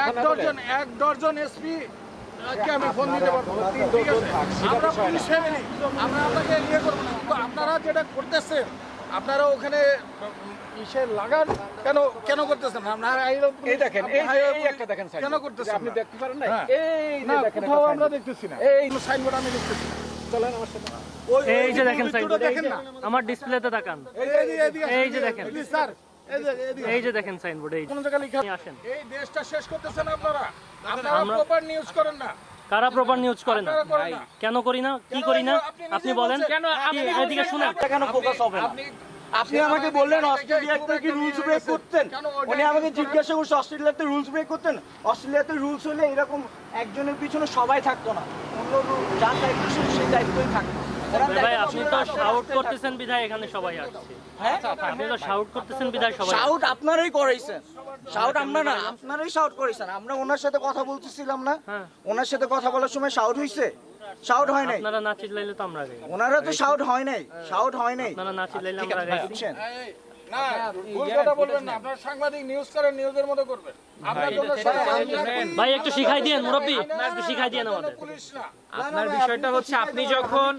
এক ডজন এক dozen SP আমি ফোন দিতে পারব? আমরা পুলিশ ফ্যামিলি আমরা আপনাকে ইয়ে করব না। কিন্তু আপনারা যেটা করতেছেন আপনারা ওখানে ইসে লাগান কেন কেন করতেছেন? আপনারা এই দেখেন এই আপনি highway এই পুলিশ একটা দেখেন কেন করতেছেন আপনি দেখতে পারেন না হ্যাঁ। এই না কোথাও আমরা দেখতেছি না। এই সাইনবোর্ড আমি দেখতেছি। চলেন আমার সাথে। ওই- এই যে দেখেন সাইনবোর্ড দেখেন না। আমার ডিসপ্লেতে তাকান। এই যে দেখেন। স্যার এই যে দেখেন সাইনবোর্ড এই কোন জায়গায় লেখা আপনি আসেন। এই দেশটা শেষ করতেছেন আপনারা। আপনারা প্রপার নিউজ করেন না। কারা প্রপার নিউজ করে না? কেন করি না? কি করি না? আপনি বলেন। কেন আপনি এদিকে শুনেন কেন ফোকাস হবে না আপনি আপনি আমাকে বললেন অস্ট্রেলিয়াতে কি রুলস ব্রেক করতেন? উনি আমাকে জিজ্ঞাসা করছে অস্ট্রেলিয়াতে রুলস ব্রেক করতেন? অস্ট্রেলিয়াতে রুলস হলে এরকম একজনের পিছনে সবাই থাকতো না। অন্য যার দায়িত্ব সেই দায়িত্বই থাকতো। ভাই আপনি তো শাউট করতেছেন বিধায় এখানে সবাই আসছে। হ্যাঁ? আপনি তো শাউট করতেছেন বিধায় সবাই শাউট আপনারাই করাইছেন। শাউট আমরা না আপনারাই শাউট করেছেন আমরা ওনার সাথে কথা বলতেছিলাম না। হ্যাঁ। ওনার সাথে কথা বলার সময় শাউট হইছে। শাউট হয় নাই। আপনারা না চিল্লাইলে তো আমরা ওনারা তো শাউট হয় নাই। শাউট হয় নাই। আপনারা না চিল্লাইলে আমরা গাই বুঝছেন এই, না ভুল কথা বলবেন না। আপনারা সাংবাদিক নিউজ করেন নিউজের মতো করবেন। ভাই একটু শিখাই দিয়ে মুরব্বী। একটু শিখাই দিয়ে আমাদের। পুলিশ না। আপনার বিষয়টা হচ্ছে আপনি যখন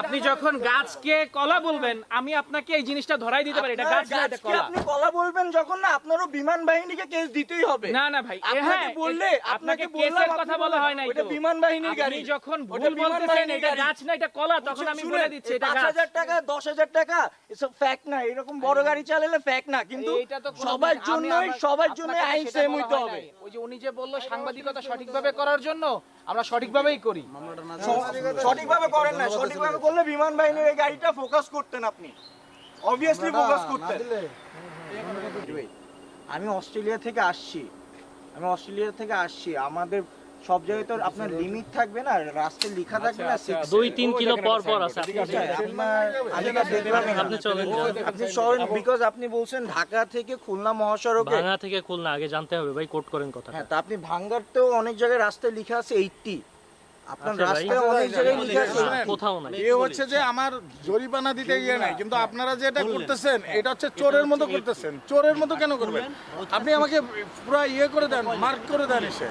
আপনি যখন গাছকে কলা বলবেন আমি আপনাকে এই জিনিসটা ধরাই দিতে পারি এটা গাছ না এটা কলা। আপনি কলা বলবেন যখন না আপনারও বিমান বাহিনীকে কেস দিতেই হবে। না না ভাই আপনাকে হ্যাঁ, বললে আপনাকে বললাম কেসের কথা বলা হয় নাই তো। বিমান বাহিনীর আপনি গাড়ি। যখন ভুল বলতেছেন এটা গাছ না এটা কলা তখন আমি বলে দিচ্ছি এটা গাছ। হাজার টাকা দশ হাজার টাকা এসব ফ্যাক্ট না এরকম বড় গাড়ি চালালে ফ্যাক্ট না কিন্তু সবার জন্যই সবার জন্য আইন সেম হইতে হবে। ওই যে উনি যে বলল সাংবাদিকতা সঠিকভাবে করার জন্য আমরা সঠিকভাবেই করি। সঠিকভাবে করেন না সঠিকভাবে করলে বিমান বাহিনীর এই গাড়িটা ফোকাস করতেন আপনি। অবভিয়াসলি ফোকাস করতেন। আমি অস্ট্রেলিয়া থেকে আসছি। আমি অস্ট্রেলিয়া থেকে আসছি। আমাদের সব জায়গায় তো আপনার লিমিট থাকবে না রাস্তায় লেখা থাকবে না দুই তিন কিলো পর পর আছে আপনি তো চলেন বিকজ আপনি বলছেন ঢাকা থেকে খুলনা মহাসড়কে। ভাঙা থেকে খুলনা আগে জানতে হবে ভাই কোট করেন কথা হ্যাঁ তা আপনি ভাঙ্গারতেও অনেক জায়গায় রাস্তায় লেখা আছে এইটটি জরিমানা দিতে ইয়ে নাই কিন্তু আপনারা যেটা করতেছেন এটা হচ্ছে চোরের মতো করতেছেন। চোরের মতো কেন করবেন? আপনি আমাকে পুরো ইয়ে করে দেন মার্ক করে দেন এসে।